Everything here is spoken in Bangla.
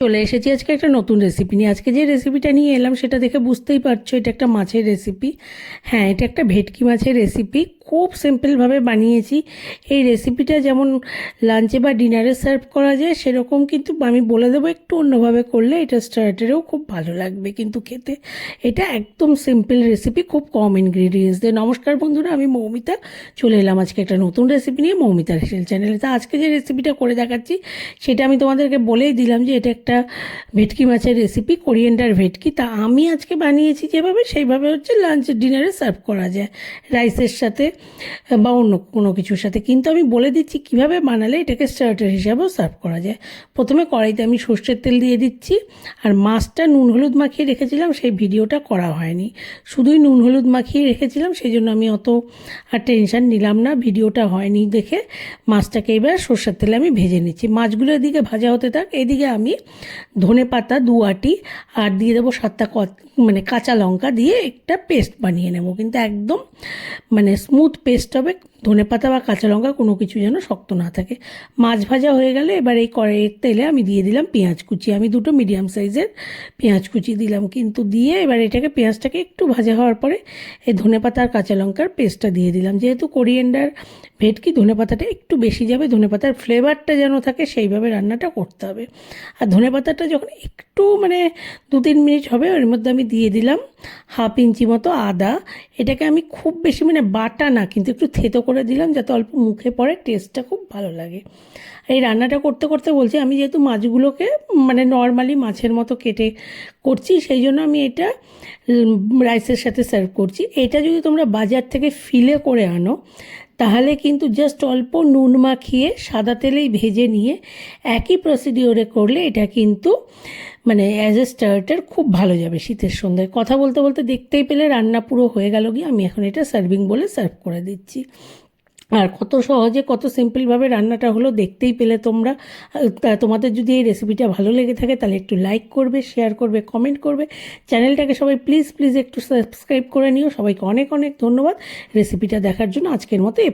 চলে এসেছি। আজকে একটা নতুন রেসিপি নিয়ে। আজকে যে রেসিপিটা নিয়ে এলাম, সেটা দেখে বুঝতেই পারছ, এটা একটা মাছের রেসিপি হ্যাঁ এটা একটা ভেটকি মাছের রেসিপি খুব সিম্পলভাবে বানিয়েছি। এই রেসিপিটা যেমন লাঞ্চে বা ডিনারে সার্ভ করা যায়, সেরকম কিন্তু আমি বলে দেবো একটু অন্যভাবে করলে এটা স্টার্টারেও খুব ভালো লাগবে কিন্তু খেতে। এটা একদম সিম্পল রেসিপি খুব কম ইনগ্রিডিয়েন্টস দিয়ে। নমস্কার বন্ধুরা, আমি মৌমিতা। চলে এলাম আজকে একটা নতুন রেসিপি নিয়ে মৌমিতার হেসেল চ্যানেলে তা আজকে যে রেসিপিটা করে দেখাচ্ছি, সেটা আমি তোমাদেরকে বলেই দিলাম যে এটা একটা ভেটকি মাছের রেসিপি কোরিয়েন্ডার ভেটকি। তা আমি আজকে বানিয়েছি যেভাবে, সেইভাবে হচ্ছে লাঞ্চ ডিনারে সার্ভ করা যায়। রাইসের সাথে বা অন্য কোনো কিছুর সাথে। কিন্তু আমি বলে দিচ্ছি কীভাবে বানালে এটাকে স্টার্টার হিসাবেও সার্ভ করা যায়। প্রথমে কড়াইতে আমি সর্ষের তেল দিয়ে দিচ্ছি, আর মাছটা নুন হলুদ মাখিয়ে রেখেছিলাম, সেই ভিডিওটা করা হয়নি। শুধুই নুন হলুদ মাখিয়ে রেখেছিলাম সেই জন্য আমি অত আর টেনশান নিলাম না, ভিডিওটা হয়নি দেখে মাছটাকে এবার সর্ষের তেলে আমি ভেজে নিচ্ছি। মাছগুলো এদিকে ভাজা হতে থাক, এদিকে আমি ধনে পাতা দু আটি, আর দিয়ে দেবো সাতটা মানে কাঁচা লঙ্কা দিয়ে একটা পেস্ট বানিয়ে নেব। কিন্তু একদম মানে স্মুথ পেস্ট হবে, ধনে পাতা বা কাঁচা লঙ্কা কোনো কিছু যেন শক্ত না থাকে। মাছ ভাজা হয়ে গেলে এবার এই কড়াইয়ের তেলে আমি দিয়ে দিলাম পেঁয়াজ কুচি। আমি দুটো মিডিয়াম সাইজের পেঁয়াজ কুচি দিলাম, কিন্তু দিয়ে এবার এটাকে, পেঁয়াজটাকে একটু ভাজা হওয়ার পরে এই ধনে পাতা আর কাঁচা লঙ্কার পেস্টটা দিয়ে দিলাম। যেহেতু কোরিয়েন্ডার ভেটকি, ধনে পাতাটা একটু বেশি যাবে, ধনে পাতার ফ্লেভারটা যেন থাকে সেইভাবে রান্নাটা করতে হবে। আর ধনে পাতাটা যখন একটু মানে দু তিন মিনিট হবে ওর মধ্যে আমি দিয়ে দিলাম হাফ ইঞ্চি মতো আদা। এটাকে আমি খুব বেশি মানে বাটা না, কিন্তু একটু থেতো করে দিলাম যাতে অল্প মুখে পড়ে টেস্টটা খুব ভালো লাগে। আর এই রান্নাটা করতে করতে বলছি, আমি যেহেতু মাছগুলোকে মানে নর্মালি মাছের মতো কেটে করছি, সেই জন্য আমি এটা রাইসের সাথে সার্ভ করছি। এটা যদি তোমরা বাজার থেকে ফিলে করে আনো, তাহলে কিন্তু জাস্ট অল্প নুন মাখিয়ে সাদা তেলেই ভেজে নিয়ে একই প্রসিডিওরে করলে এটা কিন্তু মানে অ্যাজ এ স্টার্টার খুব ভালো যাবে শীতের সন্ধ্যায়। কথা বলতে বলতে দেখতেই পেলে রান্না পুরো হয়ে গেল গিয়ে, আমি এখন এটা সার্ভিং বলে সার্ভ করে দিচ্ছি। আর কত সহজে, কত সিম্পলভাবে রান্নাটা হলো দেখতেই পেলে তোমরা। তোমাদের যদি এই রেসিপিটা ভালো লেগে থাকে, তাহলে একটু লাইক করবে শেয়ার করবে কমেন্ট করবে। চ্যানেলটাকে সবাই প্লিজ প্লিজ একটু সাবস্ক্রাইব করে নিও। সবাইকে অনেক অনেক ধন্যবাদ। রেসিপিটা দেখার জন্য আজকের মতো এ।